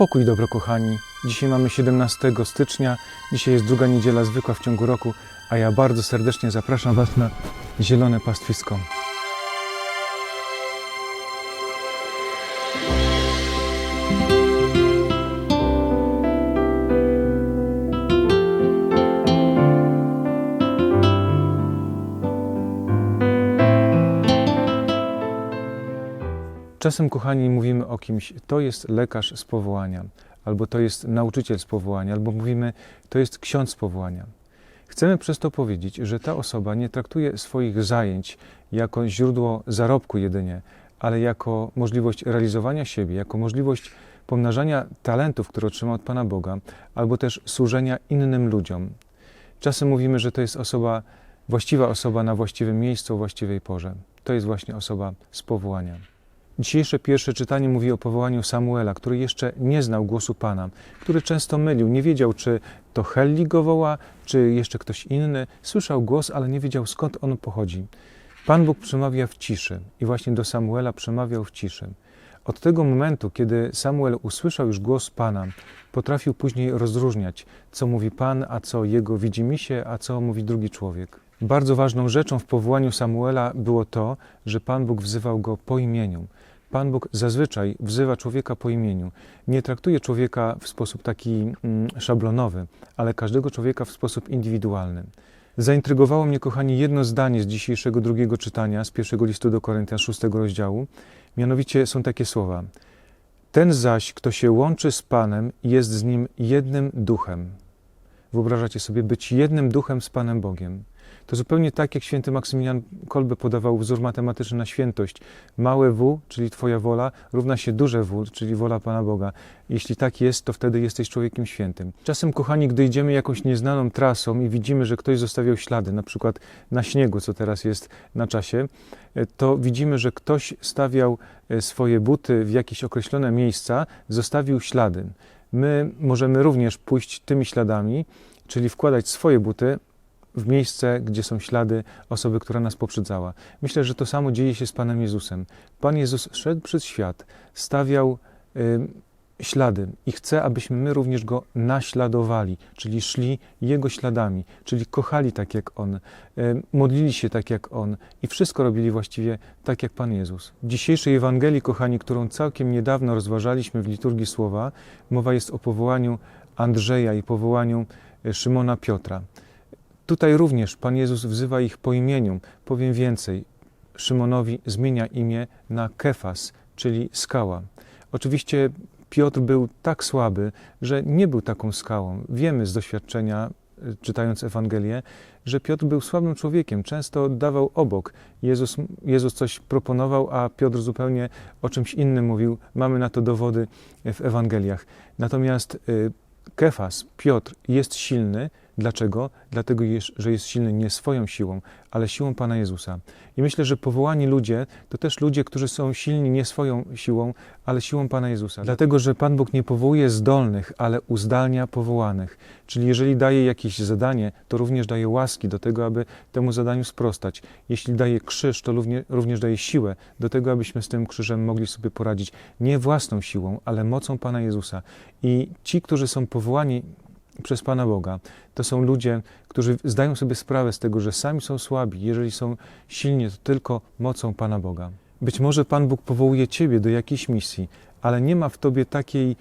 Pokój dobro, kochani. Dzisiaj mamy 17 stycznia, dzisiaj jest druga niedziela zwykła w ciągu roku, a ja bardzo serdecznie zapraszam Was na zielone pastwisko. Czasem, kochani, mówimy o kimś, to jest lekarz z powołania, albo to jest nauczyciel z powołania, albo mówimy, to jest ksiądz z powołania. Chcemy przez to powiedzieć, że ta osoba nie traktuje swoich zajęć jako źródło zarobku jedynie, ale jako możliwość realizowania siebie, jako możliwość pomnażania talentów, które otrzymał od Pana Boga, albo też służenia innym ludziom. Czasem mówimy, że to jest osoba, właściwa osoba na właściwym miejscu, o właściwej porze. To jest właśnie osoba z powołania. Dzisiejsze pierwsze czytanie mówi o powołaniu Samuela, który jeszcze nie znał głosu Pana, który często mylił, nie wiedział, czy to Helli go woła, czy jeszcze ktoś inny. Słyszał głos, ale nie wiedział skąd on pochodzi. Pan Bóg przemawia w ciszy i właśnie do Samuela przemawiał w ciszy. Od tego momentu, kiedy Samuel usłyszał już głos Pana, potrafił później rozróżniać, co mówi Pan, a co jego widzimisię, a co mówi drugi człowiek. Bardzo ważną rzeczą w powołaniu Samuela było to, że Pan Bóg wzywał go po imieniu. Pan Bóg zazwyczaj wzywa człowieka po imieniu. Nie traktuje człowieka w sposób taki mm, szablonowy, ale każdego człowieka w sposób indywidualny. Zaintrygowało mnie, kochani, jedno zdanie z dzisiejszego drugiego czytania, z pierwszego listu do Koryntian, szóstego rozdziału. Mianowicie są takie słowa. Ten zaś, kto się łączy z Panem, jest z Nim jednym duchem. Wyobrażacie sobie być jednym duchem z Panem Bogiem. To zupełnie tak, jak święty Maksymilian Kolbe podawał wzór matematyczny na świętość. Małe W, czyli Twoja wola, równa się duże W, czyli wola Pana Boga. Jeśli tak jest, to wtedy jesteś człowiekiem świętym. Czasem, kochani, gdy idziemy jakąś nieznaną trasą i widzimy, że ktoś zostawiał ślady, na przykład na śniegu, co teraz jest na czasie, to widzimy, że ktoś stawiał swoje buty w jakieś określone miejsca, zostawił ślady. My możemy również pójść tymi śladami, czyli wkładać swoje buty w miejsce, gdzie są ślady osoby, która nas poprzedzała. Myślę, że to samo dzieje się z Panem Jezusem. Pan Jezus szedł przez świat, stawiał y, ślady i chce, abyśmy my również Go naśladowali, czyli szli Jego śladami, czyli kochali tak jak On, y, modlili się tak jak On i wszystko robili właściwie tak jak Pan Jezus. W dzisiejszej Ewangelii, kochani, którą całkiem niedawno rozważaliśmy w liturgii Słowa, mowa jest o powołaniu Andrzeja i powołaniu y, Szymona Piotra. Tutaj również Pan Jezus wzywa ich po imieniu. Powiem więcej. Szymonowi zmienia imię na Kefas, czyli skała. Oczywiście Piotr był tak słaby, że nie był taką skałą. Wiemy z doświadczenia, czytając Ewangelię, że Piotr był słabym człowiekiem, często dawał obok. Jezus, Jezus coś proponował, a Piotr zupełnie o czymś innym mówił. Mamy na to dowody w Ewangeliach. Natomiast Kefas, Piotr, jest silny, Dlaczego? Dlatego, że jest silny nie swoją siłą, ale siłą Pana Jezusa. I myślę, że powołani ludzie to też ludzie, którzy są silni nie swoją siłą, ale siłą Pana Jezusa. Dlatego, że Pan Bóg nie powołuje zdolnych, ale uzdalnia powołanych. Czyli jeżeli daje jakieś zadanie, to również daje łaski do tego, aby temu zadaniu sprostać. Jeśli daje krzyż, to również, również daje siłę do tego, abyśmy z tym krzyżem mogli sobie poradzić nie własną siłą, ale mocą Pana Jezusa. I ci, którzy są powołani przez Pana Boga. To są ludzie, którzy zdają sobie sprawę z tego, że sami są słabi. Jeżeli są silni, to tylko mocą Pana Boga. Być może Pan Bóg powołuje Ciebie do jakiejś misji, ale nie ma w Tobie takiej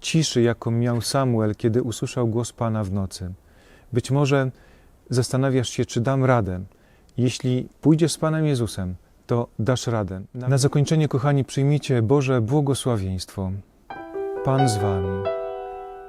ciszy, jaką miał Samuel, kiedy usłyszał głos Pana w nocy. Być może zastanawiasz się, czy dam radę. Jeśli pójdziesz z Panem Jezusem, to dasz radę. Na zakończenie, kochani, przyjmijcie Boże błogosławieństwo. Pan z Wami.